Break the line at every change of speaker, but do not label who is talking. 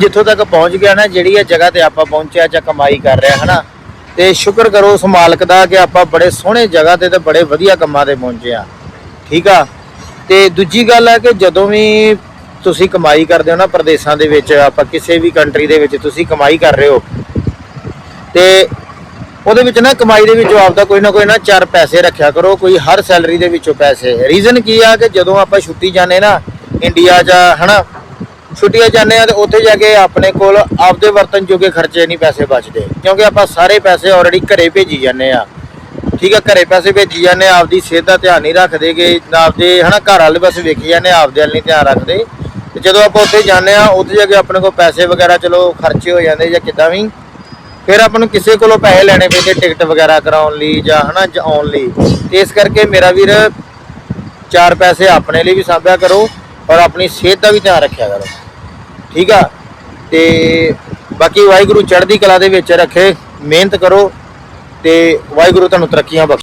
ਜਿੱਥੋਂ ਤੱਕ ਪਹੁੰਚ ਗਿਆ ਨਾ, ਜਿਹੜੀ ਇਹ ਜਗ੍ਹਾ ਤੇ ਆਪਾਂ ਪਹੁੰਚਿਆ ਜਾਂ ਕਮਾਈ ਕਰ ਰਿਹਾ, ਹਨਾ? ਤੇ ਸ਼ੁਕਰ ਕਰੋ ਉਸ ਮਾਲਕ ਦਾ ਕਿ ਆਪਾਂ ਬੜੇ ਸੋਹਣੇ ਜਗ੍ਹਾ ਤੇ ਤੇ ਬੜੇ ਵਧੀਆ ਕੰਮਾਂ ਤੇ ਪਹੁੰਚੇ ਆ ਠੀਕ ਆ? ਤੇ ਦੂਜੀ ਗੱਲ ਹੈ ਕਿ ਜਦੋਂ ਵੀ ਤੁਸੀਂ ਕਮਾਈ ਕਰਦੇ ਹੋ ਨਾ ਪ੍ਰਦੇਸ਼ਾਂ ਦੇ ਵਿੱਚ, ਆਪਾਂ ਕਿਸੇ ਵੀ ਕੰਟਰੀ ਦੇ ਵਿੱਚ ਤੁਸੀਂ ਕਮਾਈ ਕਰ ਰਹੇ ਹੋ, ਤੇ ਉਹਦੇ ਵਿੱਚ ਨਾ ਕਮਾਈ ਦੇ ਵਿੱਚ ਆਪਦਾ ਕੋਈ ਨਾ ਕੋਈ ਨਾ ਚਾਰ ਪੈਸੇ ਰੱਖਿਆ ਕਰੋ, ਕੋਈ ਹਰ ਸੈਲਰੀ ਦੇ ਵਿੱਚੋਂ ਪੈਸੇ। ਰੀਜ਼ਨ ਕੀ ਆ ਕਿ ਜਦੋਂ ਆਪਾਂ ਛੁੱਟੀ ਜਾਂਦੇ ਨਾ ਇੰਡੀਆ ਜਾਂ, ਹਨਾ ਛੁੱਟੀਆਂ ਜਾਂਦੇ ਆ ਤੇ ਉੱਥੇ ਜਾ ਕੇ ਆਪਣੇ ਕੋਲ ਆਪਦੇ ਵਰਤਨ ਜੋਗੇ ਖਰਚੇ ਨਹੀਂ ਪੈਸੇ ਬਚਦੇ। ਕਿਉਂਕਿ ਆਪਾਂ ਸਾਰੇ ਪੈਸੇ ਆਲਰੇਡੀ ਘਰੇ ਭੇਜੀ ਜਾਂਦੇ ਆ। ਠੀਕ ਆ ਘਰੇ ਪੈਸੇ ਭੇਜੀ ਜਾਂਦੇ ਆ, ਆਪਦੀ ਸਿਹਤ ਦਾ ਧਿਆਨ ਨਹੀਂ ਰੱਖਦੇਗੇ ਨਾ ਆਪਦੇ ਹਨਾ ਘਰ ਵਾਲੇ ਬਸ ਵੇਖੀ ਜਾਂਦੇ ਆ, ਆਪਦੇ ਵੱਲ ਨਹੀਂ ਧਿਆਨ ਰੱਖਦੇ। ਤੇ ਜਦੋਂ ਆਪਾਂ ਉੱਥੇ ਜਾਂਦੇ ਆ ਉੱਥੇ ਜਾ ਕੇ ਆਪਣੇ ਕੋਲ ਪੈਸੇ ਵਗੈਰਾ ਚਲੋ ਖਰਚੇ ਹੋ ਜਾਂਦੇ ਜਾਂ ਕਿੱਦਾਂ ਵੀ। ਫਿਰ ਆਪਾਂ ਨੂੰ ਕਿਸੇ ਕੋਲੋਂ ਪੈਸੇ ਲੈਣੇ ਪੈਂਦੇ ਟਿਕਟ ਵਗੈਰਾ ਕਰਾਉਣ ਲਈ ਜਾਂ ਹਨਾ ਜਾਂ ਆਉਣ ਲਈ। ਇਸ ਕਰਕੇ ਮੇਰਾ ਵੀਰ ਚਾਰ ਪੈਸੇ ਆਪਣੇ ਲਈ ਵੀ ਸਾਂਭਿਆ ਕਰੋ। ਔਰ ਆਪਣੀ ਸਿਹਤ ਦਾ ਵੀ ਧਿਆਨ ਰੱਖਿਆ ਕਰੋ। ਠੀਕ ਆ? ਤੇ ਬਾਕੀ ਵਾਹਿਗੁਰੂ ਚੜ੍ਹਦੀ ਕਲਾ ਦੇ ਵਿੱਚ ਰੱਖੇ, ਮਿਹਨਤ ਕਰੋ ਤੇ ਵਾਹਿਗੁਰੂ ਤੁਹਾਨੂੰ ਤਰੱਕੀਆਂ ਬਖਸ਼ੇ।